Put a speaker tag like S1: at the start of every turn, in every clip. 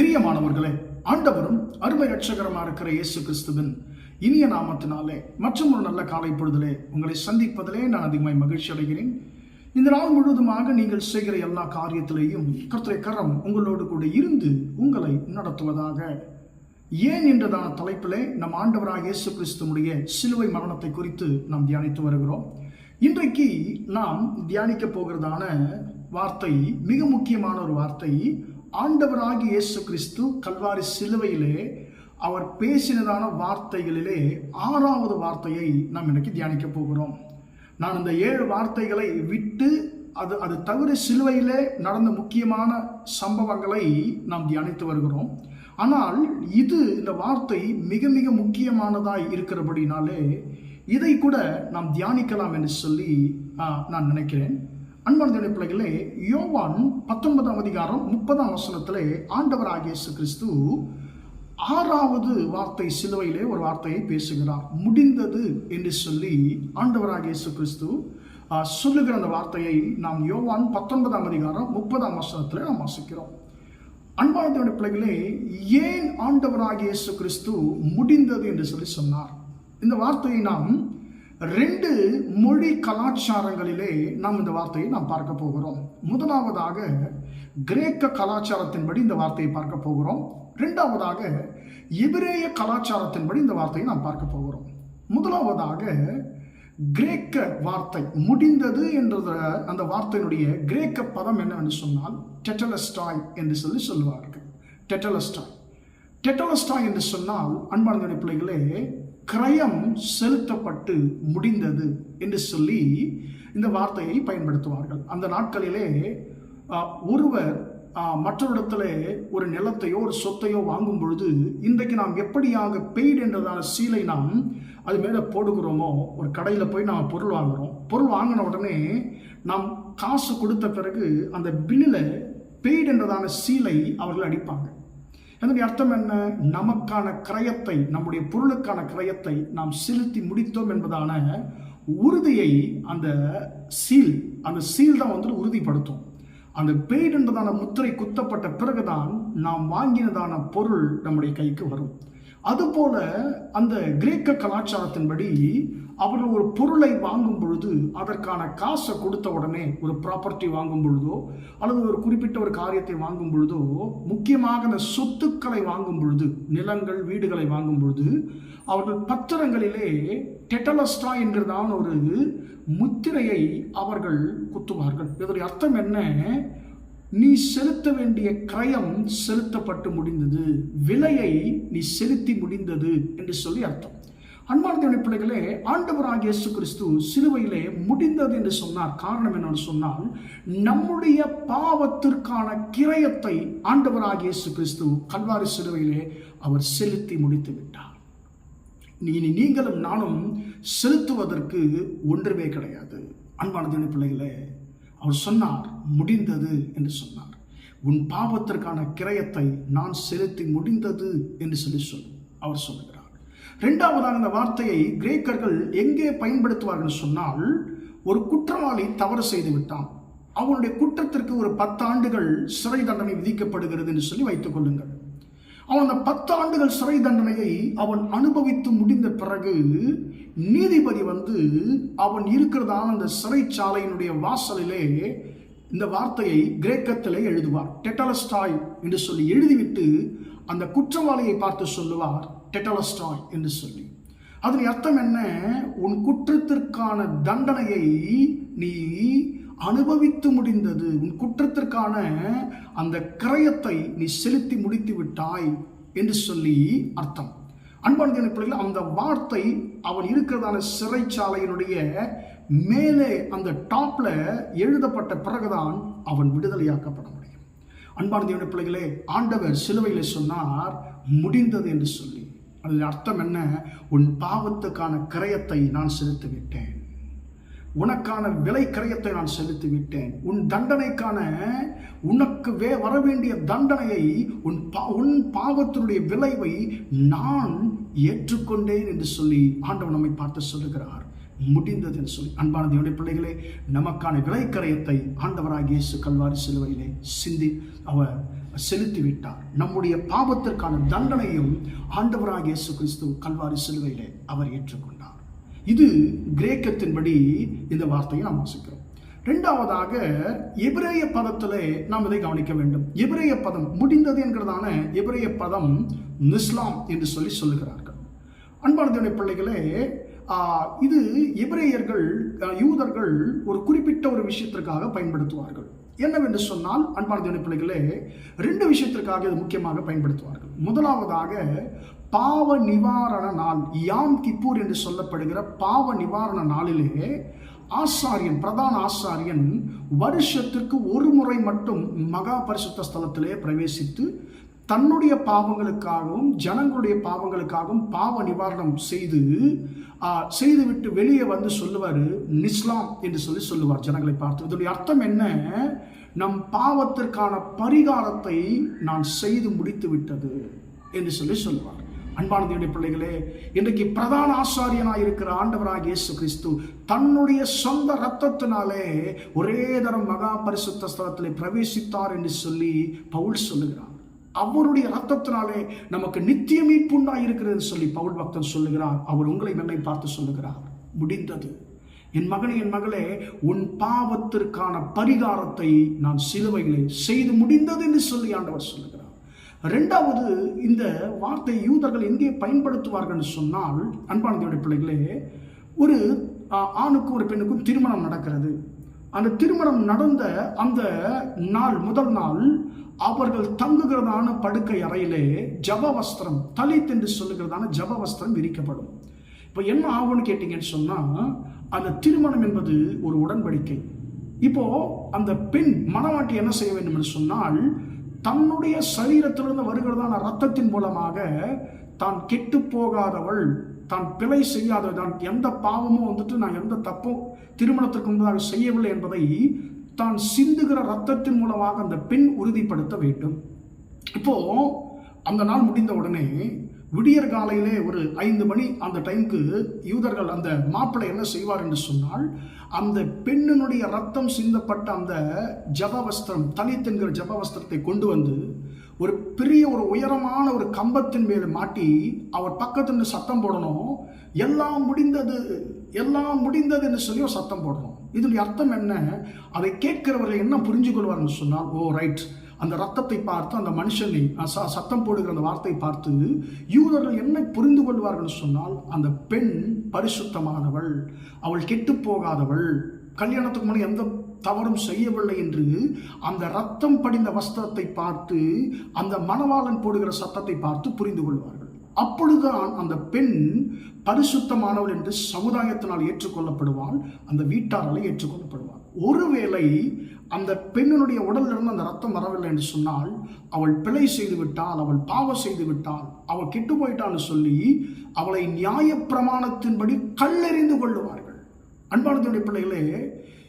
S1: பிரியமானவர்களே ஆண்டவரும் அருமை ரட்சகரமாக இருக்கிற இயேசு கிறிஸ்துவின் இனிய நாமத்தினாலே மற்றும் ஒரு நல்ல காலை பொழுதிலே உங்களை சந்திப்பதிலே நான் அதிகமாய் மகிழ்ச்சி அடைகிறேன். இந்த நாள் முழுவதுமாக நீங்கள் செய்கிற எல்லா காரியத்திலேயும் கர்த்தரை கரம் உங்களோடு கூட இருந்து உங்களை நடத்துவதாக. ஏன் என்றதான தலைப்பிலே நம் ஆண்டவராக இயேசு கிறிஸ்துவனுடைய சிலுவை மரணத்தை குறித்து நாம் தியானித்து வருகிறோம். இன்றைக்கு நாம் தியானிக்க போகிறதான வார்த்தை மிக முக்கியமான ஒரு வார்த்தை ஆண்டவராகி இயேசு கிறிஸ்து கல்வாரி சிலுவையிலே அவர் பேசினதான வார்த்தைகளிலே ஆறாவது வார்த்தையை நாம் இன்னைக்கு தியானிக்க போகிறோம். நான் இந்த ஏழு வார்த்தைகளை விட்டு அது அது தவிர சிலுவையிலே நடந்த முக்கியமான சம்பவங்களை நாம் தியானித்து வருகிறோம். ஆனால் இது இந்த வார்த்தை மிக மிக முக்கியமானதாய் இருக்கிறபடினாலே இதை கூட நாம் தியானிக்கலாம் என்று சொல்லி நான் நினைக்கிறேன். அன்பான தேவனுடைய பிள்ளைகளே யோவான் பத்தொன்பதாம் அதிகாரம் முப்பதாம் வசனத்திலே ஆண்டவராக இயேசு கிறிஸ்து ஆறாவது வார்த்தை சிலுவையிலே ஒரு வார்த்தையை பேசுகிறார். முடிந்தது என்று சொல்லி ஆண்டவராகிய இயேசு கிறிஸ்து சொல்லுகிற அந்த வார்த்தையை நாம் யோவான் பத்தொன்பதாம் அதிகாரம் முப்பதாம் வசனத்தில் நாம் வாசிக்கிறோம். அன்பான பிள்ளைகளே ஏன் ஆண்டவராகிய இயேசு கிறிஸ்து முடிந்தது என்று சொல்லி சொன்னார். இந்த வார்த்தையை நாம் ரெண்டு மொழி கலாச்சாரங்களிலே நாம் இந்த வார்த்தையை நாம் பார்க்க போகிறோம். முதலாவதாக கிரேக்க கலாச்சாரத்தின்படி இந்த வார்த்தையை பார்க்க போகிறோம். ரெண்டாவதாக எபிரேய கலாச்சாரத்தின்படி இந்த வார்த்தையை நாம் பார்க்க போகிறோம். முதலாவதாக கிரேக்க வார்த்தை முடிந்தது என்ற அந்த வார்த்தையினுடைய கிரேக்க பதம் என்னவென்று சொன்னால் டெட்டலஸ்டாய் என்று சொல்லி சொல்லுவார்கள். டெட்டலஸ்டாய். டெட்டலஸ்டாய் என்று சொன்னால் அன்பான பிள்ளைகளே கிரயம் செலுத்தப்பட்டு முடிந்தது என்று சொல்லி இந்த வார்த்தையை பயன்படுத்துவார்கள். அந்த நாட்களிலே ஒருவர் ஆஹ், ஒரு நிலத்தையோ ஒரு சொத்தையோ வாங்கும் பொழுது இன்றைக்கு நாம் எப்படியாக பெய்டு என்றதான சீலை நாம் அது மேலே போடுகிறோமோ ஒரு கடையில் போய் நாம் பொருள் வாங்குகிறோம் பொருள் வாங்கின உடனே நாம் காசு கொடுத்த பிறகு அந்த பில்லில் பெய்டு என்றதான சீலை அவர்கள் அடிப்பாங்க. அதனுடைய அர்த்தம் என்ன? நமக்கான கிரயத்தை நம்முடைய பொருளுக்கான கிரயத்தை நாம் செலுத்தி முடித்தோம் என்பதான உறுதியை அந்த சீல் அந்த சீல் தான் வந்துட்டு உறுதிப்படுத்தும். அந்த பெய்டு என்பதான முத்திரை குத்தப்பட்ட பிறகுதான் நாம் வாங்கினதான பொருள் நம்முடைய கைக்கு வரும். அதுபோல அந்த கிரேக்க கலாச்சாரத்தின்படி அவர்கள் ஒரு பொருளை வாங்கும் பொழுது அதற்கான காசை கொடுத்த உடனே ஒரு ப்ராப்பர்ட்டி வாங்கும் பொழுதோ அல்லது ஒரு குறிப்பிட்ட ஒரு காரியத்தை வாங்கும் பொழுதோ முக்கியமாக அந்த சொத்துக்களை வாங்கும் பொழுது நிலங்கள் வீடுகளை வாங்கும் பொழுது அவர்கள் பத்திரங்களிலே டெட்டலஸ்டா என்கிறதான ஒரு முத்திரையை அவர்கள் குத்துவார்கள். இதனுடைய அர்த்தம் என்ன? நீ செலுத்த வேண்டிய கிரயம் செலுத்தப்பட்டு முடிந்தது. விலையை நீ செலுத்தி முடிந்தது என்று சொல்லி அர்த்தம். அன்பான பிள்ளைகளே ஆண்டவராக இயேசு கிறிஸ்து சிலுவையிலே முடிந்தது என்று சொன்னார். காரணம் என்னன்னு சொன்னால் நம்முடைய பாவத்திற்கான கிரயத்தை ஆண்டவராக இயேசு கிறிஸ்து கல்வாரி சிலுவையிலே அவர் செலுத்தி முடித்து விட்டார். இனி நீங்களும் நானும் செலுத்துவதற்கு ஒன்றுமே கிடையாது. அன்பான பிள்ளைகளே அவர் சொன்னார் முடிந்தது என்று சொன்னார். உன் பாவத்திற்கான கிரயத்தை நான் செலுத்தி முடிந்தது என்று சொல்லி சொல் அவர் சொல்லுகிறார். ரெண்டாவதாக இந்த வார்த்தையை கிரேக்கர்கள் எங்கே பயன்படுத்துவார்கள் சொன்னால் ஒரு குற்றவாளி தவறு செய்து விட்டான். அவனுடைய குற்றத்திற்கு ஒரு பத்து ஆண்டுகள் சிறை தண்டனை விதிக்கப்படுகிறது என்று சொல்லி வைத்துக் கொள்ளுங்கள். அவன் அந்த பத்து ஆண்டுகள் சிறை தண்டனையை அவன் அனுபவித்து முடிந்த பிறகு நீதிபதி வந்து அவன் இருக்கிறதான அந்த சிறைச்சாலையினுடைய வாசலிலே இந்த வார்த்தையை கிரேக்கத்திலே எழுதுவார். டெட்டலஸ்டாய் என்று சொல்லி எழுதிவிட்டு அந்த குற்றவாளியை பார்த்து சொல்லுவார். டெட்டலஸ்டாய் என்று சொல்லி. அதன் அர்த்தம் என்ன? உன் குற்றத்திற்கான தண்டனையை நீ அனுபவித்து முடிந்தது. உன் குற்றத்திற்கான அந்த கிரயத்தை நீ செலுத்தி முடித்து விட்டாய் என்று சொல்லி அர்த்தம். அன்பான தேவனுடைய அந்த வார்த்தை அவன் இருக்கிறதான சிறைச்சாலையினுடைய மேலே அந்த டாப்ல எழுதப்பட்ட பிறகுதான் அவன் விடுதலையாக்கப்பட முடியும். அன்பான பிள்ளைகளே ஆண்டவர் சிலுவையிலே சொன்னார் முடிந்தது என்று சொல்லி. அதில் அர்த்தம் என்ன? உன் பாவத்துக்கான கிரயத்தை நான் செலுத்தி விட்டேன் உனக்கான விலை கிரயத்தை நான் செலுத்தி விட்டேன் உன் தண்டனைக்கான உனக்கு வே வர வேண்டிய தண்டனையை உன் பா உன் பாவத்தினுடைய விளைவை நான் ஏற்றுக்கொண்டேன் என்று சொல்லி ஆண்டவர் நம்மை பார்த்து சொல்லுகிறார். முடிந்தது என்று சொல்லி. அன்பான தேவனுடைய பிள்ளைகளே நமக்கான விலை கரையத்தை ஆண்டவராகிய இயேசு கல்வாரி சிலுவையிலே சிந்தி அவர் செலுத்தி விட்டார். நம்முடைய பாவத்திற்கான தண்டனையும் ஆண்டவராக இயேசு கிறிஸ்து கல்வாரி சிலுவையிலே அவர் ஏற்றுக்கொண்டார். இது கிரேக்கத்தின்படி இந்த வார்த்தையை நாம் வாசிக்கிறோம். ரெண்டாவதாக எபிரேய பதத்திலே நாம் இதை கவனிக்க வேண்டும். எபிரேய பதம் முடிந்தது என்கிறதான எபிரேய பதம் நிஸ்லாம் என்று சொல்லி சொல்லுகிறார்கள். அன்பானதுடைய பிள்ளைகளே இது எபிரேயர்கள் யூதர்கள் ஒரு குறிப்பிட்ட ஒரு விஷயத்திற்காக பயன்படுத்துவார்கள். என்னவென்று சொன்னால் அன்பானதுடைய பிள்ளைகளே ரெண்டு விஷயத்திற்காக இது முக்கியமாக பயன்படுத்துவார்கள். முதலாவதாக பாவ நிவாரண நாள் யாம் கிப்பூர் என்று சொல்லப்படுகிற பாவ நிவாரண நாளிலே ஆசாரியன் பிரதான ஆசாரியன் வருஷத்திற்கு ஒரு முறை மட்டும் மகா பரிசுத்த ஸ்தலத்திலே பிரவேசித்து தன்னுடைய பாவங்களுக்காகவும் ஜனங்களுடைய பாவங்களுக்காகவும் பாவ நிவாரணம் செய்து செய்துவிட்டு வெளியே வந்து சொல்லுவார் நிஸ்லாம் என்று சொல்லி சொல்லுவார் ஜனங்களை பார்த்து. இதனுடைய அர்த்தம் என்ன? நம் பாவத்திற்கான பரிகாரத்தை நான் செய்து முடித்து விட்டது என்று சொல்லி சொல்லுவார். அன்பானதியுடைய பிள்ளைகளே இன்றைக்கு பிரதான ஆசாரியனாக இருக்கிற ஆண்டவராக இயேசு கிறிஸ்து தன்னுடைய சொந்த ரத்தத்தினாலே ஒரே தரம் மகா பரிசுத்த ஸ்தலத்தில் பிரவேசித்தார் என்று சொல்லி பவுல் சொல்லுகிறார். அவருடைய ரத்தத்தினாலே நமக்கு நித்திய மீட்புண்டாக இருக்கிறது சொல்லி பவுல் பக்தன் சொல்லுகிறார். அவர் உங்களை என்னை பார்த்து சொல்லுகிறார். முடிந்தது. என் மகனே என் மகளே உன் பாவத்திற்கான பரிகாரத்தை நான் சிலுவைகளை செய்து முடிந்தது என்று சொல்லி ஆண்டவர் சொல்லுகிறார். ரெண்டாவது இந்த வார்த்தை யூதர்கள் எங்கே பயன்படுத்துவார்கள் சொன்னால் அன்பான பிள்ளைகளே ஒரு ஆணுக்கும் ஒரு பெண்ணுக்கும் திருமணம் நடக்கிறது. அந்த திருமணம் நடந்த அந்த நாள் முதல் நாள் அவர்கள் தங்குகிறதான படுக்கை அறையிலே ஜப வஸ்திரம் தலித் என்று சொல்லுகிறதான ஜப வஸ்திரம் விரிக்கப்படும். இப்போ என்ன ஆகும்னு கேட்டீங்கன்னு சொன்னால் அந்த திருமணம் என்பது ஒரு உடன்படிக்கை. இப்போ அந்த பெண் மணவாட்டி என்ன செய்ய வேண்டும் என்று சொன்னால் தன்னுடைய சரீரத்திலிருந்து வருகிறதான ரத்தத்தின் மூலமாக தான் கெட்டு போகாதவள் தான் பிழை செய்யாதவள் தான் எந்த பாவமும் வந்துட்டு நான் எந்த தப்பும் திருமணத்திற்கு முன்பதாக செய்யவில்லை என்பதை தான் சிந்துகிற ரத்தத்தின் மூலமாக அந்த பெண் உறுதிப்படுத்த வேண்டும். இப்போ அந்த நாள் முடிந்த உடனே விடியற் காலையிலே ஒரு ஐந்து மணி அந்த டைம்க்கு யூதர்கள் அந்த மாப்பிள்ளை என்ன செய்வார் என்று சொன்னால் அந்த பெண்ணினுடைய ரத்தம் சிந்தப்பட்ட அந்த ஜபவஸ்திரம் தலித் என்கிற ஜபவஸ்திரத்தை கொண்டு வந்து ஒரு பெரிய ஒரு உயரமான ஒரு கம்பத்தின் மேல் மாட்டி அவர் பக்கத்துல சத்தம் போடணும். எல்லாம் முடிந்தது எல்லாம் முடிந்தது என்று சொல்லி ஒரு சத்தம் போடணும். இதனுடைய அர்த்தம் என்ன? அதை கேட்கிறவர்கள் என்ன புரிஞ்சு கொள்வார்னு சொன்னால் ஓ ரைட். அந்த ரத்தத்தை பார்த்து அந்த மனுஷனை ச- சத்தம் போடுகிற அந்த வார்த்தை பார்த்து யூதர்கள் என்ன புரிந்து கொள்வார்கள் சொன்னால் அந்த பெண் பரிசுத்தமானவள் அவள் கெட்டு போகாதவள் கல்யாணத்துக்கு முன்னாடி எந்த தவறும் செய்யவில்லை என்று அந்த ரத்தம் படிந்த வஸ்திரத்தை பார்த்து அந்த மணவாளன் போடுகிற சத்தத்தை பார்த்து புரிந்து கொள்வார்கள். அப்பொழுதுதான் அந்த பெண் பரிசுத்தமானவள் என்று சமுதாயத்தினால் ஏற்றுக்கொள்ளப்படுவாள் அந்த வீட்டாரால் ஏற்றுக்கொள்ளப்படுவாள். ஒருவேளை அந்த பெண்ணினுடைய உடலிலிருந்து அந்த ரத்தம் வரவில்லை என்று சொன்னால் அவள் பிழை செய்து விட்டால் அவள் பாவம் செய்து விட்டால் அவள் கெட்டு போயிட்டான்னு சொல்லி அவளை நியாயப்பிரமாணத்தின்படி கல்லெறிந்து கொள்ளுவார்கள். அன்பானதுடைய பிள்ளைகளே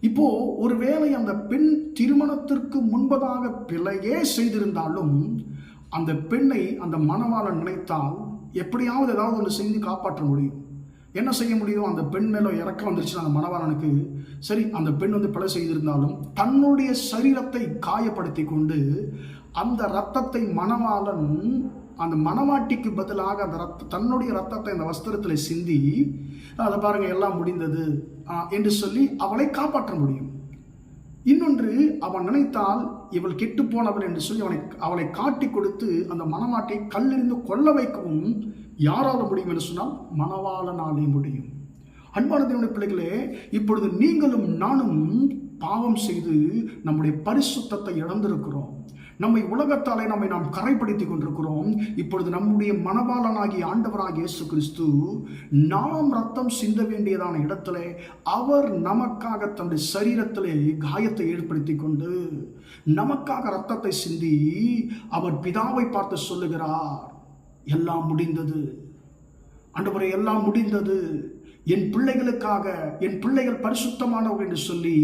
S1: இப்போ ஒருவேளை அந்த பெண் திருமணத்திற்கு முன்பதாக பிழையே செய்திருந்தாலும் அந்த பெண்ணை அந்த மணவாளன் நினைத்தால் எப்படியாவது ஏதாவது ஒன்று செய்து காப்பாற்ற முடியும். என்ன செய்ய முடியும் அந்த பெண் மேலே இறக்கம் வந்துருச்சு அந்த மணவாளனுக்கு சரி அந்த பெண் வந்து பிழை செய்திருந்தாலும் தன்னுடைய சரீரத்தை காயப்படுத்தி கொண்டு அந்த ரத்தத்தை மணவாளன் அந்த மணவாட்டிக்கு பதிலாக அந்த ரத்த தன்னுடைய ரத்தத்தை அந்த வஸ்திரத்தில் சிந்தி அதை பாருங்க எல்லாம் முடிந்தது. என்று சொல்லி அவளை காப்பாற்ற முடியும். இன்னொன்று அவன் நினைத்தால் இவள் கெட்டு போனவள் என்று சொல்லி அவனை அவளை காட்டி கொடுத்து அந்த மணமாட்டை கல்லெறிந்து கொல்ல வைக்கவும் யாரால முடியும் என்று சொன்னால் மனவாளனாலே முடியும். அன்பான தேவனுடைய பிள்ளைகளே இப்பொழுது நீங்களும் நானும் பாவம் செய்து நம்முடைய பரிசுத்தத்தை இழந்திருக்கிறோம். நம்மை உலகத்தாலே நம்மை நாம் கரைப்படுத்திக் கொண்டிருக்கிறோம். இப்பொழுது நம்முடைய மனவாளனாகிய ஆண்டவராக இயேசு கிறிஸ்து நாம் ரத்தம் சிந்த வேண்டியதான இடத்திலே அவர் நமக்காக தன்னுடைய சரீரத்திலே காயத்தை ஏற்படுத்தி கொண்டு நமக்காக ரத்தத்தை சிந்தி அவர் பிதாவை பார்த்து சொல்லுகிறார். எல்லாம் முடிந்தது. அன்றுவரை எல்லாம் முடிந்தது. என் பிள்ளைகளுக்காக என் பிள்ளைகள் பரிசுத்தமானவர்கள் என்று சொல்லி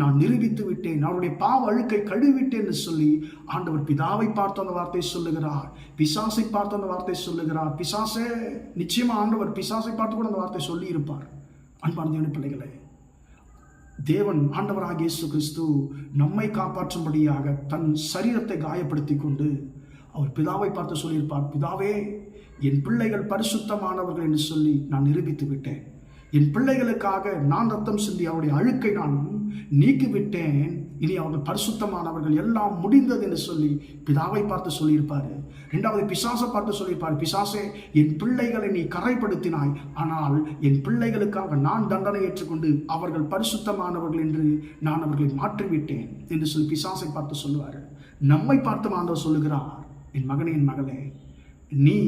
S1: நான் நிரூபித்து விட்டேன். அவருடைய பாவ அழுக்கை கழுவிட்டேன் என்று சொல்லி ஆண்டவர் பிதாவை பார்த்து அந்த வார்த்தை சொல்லுகிறார். பிசாசை பார்த்து அந்த வார்த்தை சொல்லுகிறார். பிசாசே நிச்சயமா ஆண்டவர் பிசாசை பார்த்து கூட அந்த வார்த்தை சொல்லி இருப்பார் அன்பான பிள்ளைகளே தேவன் ஆண்டவராக இயேசு கிறிஸ்து நம்மை காப்பாற்றும்படியாக தன் சரீரத்தை காயப்படுத்தி கொண்டு அவர் பிதாவை பார்த்து சொல்லியிருப்பார் பிதாவே என் பிள்ளைகள் பரிசுத்தமானவர்கள் என்று சொல்லி நான் நிரூபித்து விட்டேன். என் பிள்ளைகளுக்காக நான் ரத்தம் சிந்தி அவருடைய அழுக்கை நான் நீக்கிவிட்டேன். இனி அவர்கள் பரிசுத்தமானவர்கள் எல்லாம் முடிந்தது என்று சொல்லி பிதாவை பார்த்து சொல்லியிருப்பார். ரெண்டாவது பிசாசை பார்த்து சொல்லியிருப்பார் பிசாசே என் பிள்ளைகளை நீ கரைப்படுத்தினாய். ஆனால் என் பிள்ளைகளுக்காக நான் தண்டனை ஏற்றுக்கொண்டு அவர்கள் பரிசுத்தமானவர்கள் என்று நான் அவர்களை மாற்றிவிட்டேன் என்று சொல்லி பிசாசை பார்த்து சொல்லுவார். நம்மை பார்த்து ஆண்டவர் சொல்லுகிறார் என் மகனே என் மகளே நீ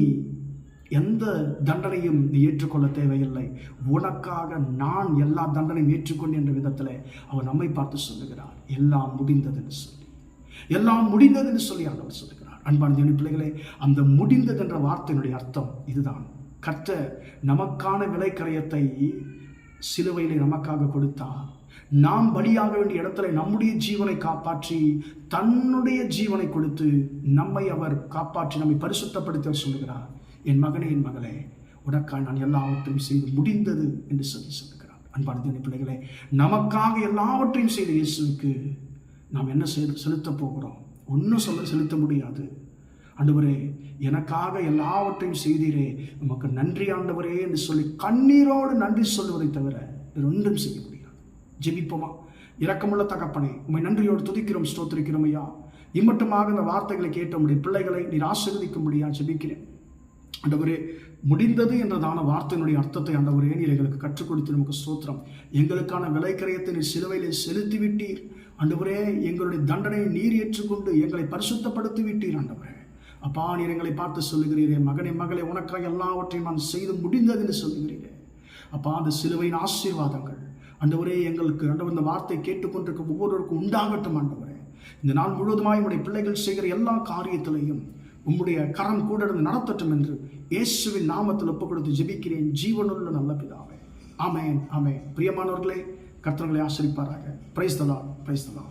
S1: எந்த தண்டனையும் நீ ஏற்றுக்கொள்ள தேவையில்லை. உனக்காக நான் எல்லா தண்டனையும் ஏற்றுக்கொண்டேன் என்ற விதத்தில் அவர் நம்மை பார்த்து சொல்லுகிறார் எல்லாம் முடிந்ததுன்னு சொல்லி. எல்லாம் முடிந்ததுன்னு சொல்லி ஆண்டவர் சொல்லுகிறார். அன்பான தேவனி பிள்ளைகளே அந்த முடிந்தது என்ற வார்த்தையினுடைய அர்த்தம் இதுதான். கர்த்தர் நமக்கான விலைக்கரையத்தை சிலுவையிலே நமக்காக கொடுத்தார். நாம் பலியாக வேண்டிய இடத்துல நம்முடைய ஜீவனை காப்பாற்றி தன்னுடைய ஜீவனை கொடுத்து நம்மை அவர் காப்பாற்றி நம்மை பரிசுத்தப்படுத்த சொல்லுகிறார். என் மகனே என் மகளே உனக்காக நான் எல்லாவற்றையும் செய்து முடிந்தது என்று சொல்லி சொல்லுகிறார். அன்பான தேவனி பிள்ளைகளே நமக்காக எல்லாவற்றையும் செய்த இயேசுக்கு நாம் என்ன செ செலுத்த போகிறோம்? ஒன்றும் சொல்ல செலுத்த முடியாது. ஆண்டவரே எனக்காக எல்லாவற்றையும் செய்தீரே. நமக்கு நன்றி ஆண்டவரே என்று சொல்லி கண்ணீரோடு நன்றி சொல்லுவதை தவிர வேறு ஒன்றும் செய்ய முடியும் ஜெபிப்போமா? இரக்கமுள்ள தகப்பனே உண்மை நன்றியோடு துதிக்கிறோம் ஸ்தோத்திரிக்கிறோம் ஐயா. இம்மட்டுமாக இந்த வார்த்தைகளை கேட்ட உடைய பிள்ளைகளை நீர் ஆசீர்வதிக்கும்படியா ஜெபிக்கிறேன். ஆண்டவரே முடிந்தது என்றதான வார்த்தையினுடைய அர்த்தத்தை ஆண்டவரே நீர் எங்களுக்கு கற்றுக் கொடுத்து நமக்கு ஸ்தோத்திரம். எங்களுக்கான விலைக்கரையத்தை நீர் சிலுவையிலே செலுத்தி விட்டீர் ஆண்டவரே எங்களுடைய தண்டனையை நீர் ஏற்றுக்கொண்டு எங்களை பரிசுத்தப்படுத்தி விட்டீர் ஆண்டவரே. அப்பா நீர் எங்களை பார்த்து சொல்லுகிறீரே மகனே மகளே உனக்காக எல்லாவற்றையும் நான் செய்து முடிந்ததுன்னு சொல்லுகிறீரே. அப்பா அந்த சிலுவையின் ஆசீர்வாதங்கள் ஆண்டவரே எங்களுக்கு ஆண்டவர் இந்த வார்த்தை கேட்டுக்கொண்டிருக்க ஒவ்வொருவருக்கும் உண்டாகட்டும் ஆண்டவரே. இந்த நாள் முழுவதுமாக உடைய பிள்ளைகள் செய்கிற எல்லா காரியத்திலையும் உம்முடைய கரம் கூட இருந்து நடத்தட்டும் என்று இயேசுவின் நாமத்தில் ஒப்பு கொடுத்து ஜெபிக்கிறேன். ஜீவனுள்ள நல்ல பிதாவே. ஆமேன் ஆமேன். பிரியமானவர்களே கர்த்தர்களை ஆசிரிப்பாராக. பிரைஸ்தலா பிரைஸ்தலா